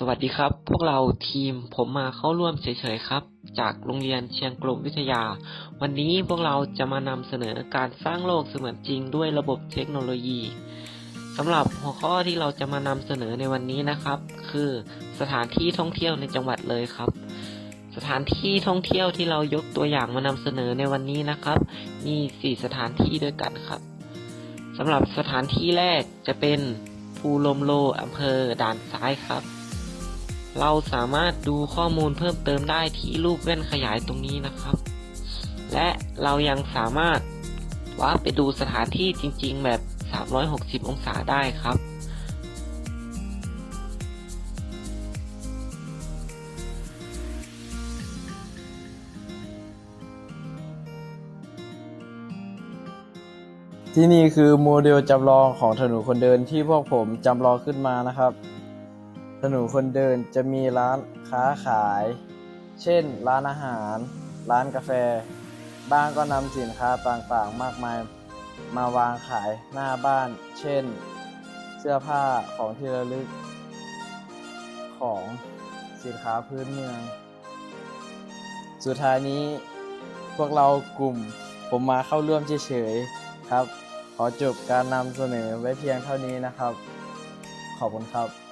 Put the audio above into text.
สวัสดีครับ พวกเราทีมผมมาเข้าร่วมเฉยๆครับ จากโรงเรียนเชียงกลมวิทยา วันนี้พวกเราจะมานำเสนอการสร้างโลกเสมือนจริงด้วยระบบเทคโนโลยีสำหรับหัวข้อที่เราจะมานำเสนอในวันนี้นะครับ คือสถานที่ท่องเที่ยวในจังหวัดเลยครับ สถานที่ท่องเที่ยวที่เรายกตัวอย่างมานำเสนอในวันนี้นะครับ มี 4 สถานที่ด้วยกันครับสำหรับสถานที่แรกจะเป็นภูลมโลอำเภอด่านซ้ายครับ เราสามารถดูข้อมูลเพิ่มเติมได้ที่รูปแว่นขยายตรงนี้นะครับ และเรายังสามารถว่าร์ปไปดูสถานที่จริง ๆ แบบ 360 องศาได้ครับ ที่นี่คือโมเดลจำลองของถนนคนเดินที่พวกผมจำลองขึ้นมานะครับ ถนนคนเดินจะมีร้านค้าขาย เช่น ร้านอาหาร ร้านกาแฟ บ้างก็นำสินค้าต่างๆ มากมาย มาวางขายหน้าบ้าน เช่น เสื้อผ้าของที่ระลึก ของสินค้าพื้นเมือง สุดท้ายนี้พวกเรากลุ่มผมมาเข้าร่วมเฉยๆครับ ขอจบการนำเสนอไว้เพียงเท่านี้นะครับ ขอบคุณครับ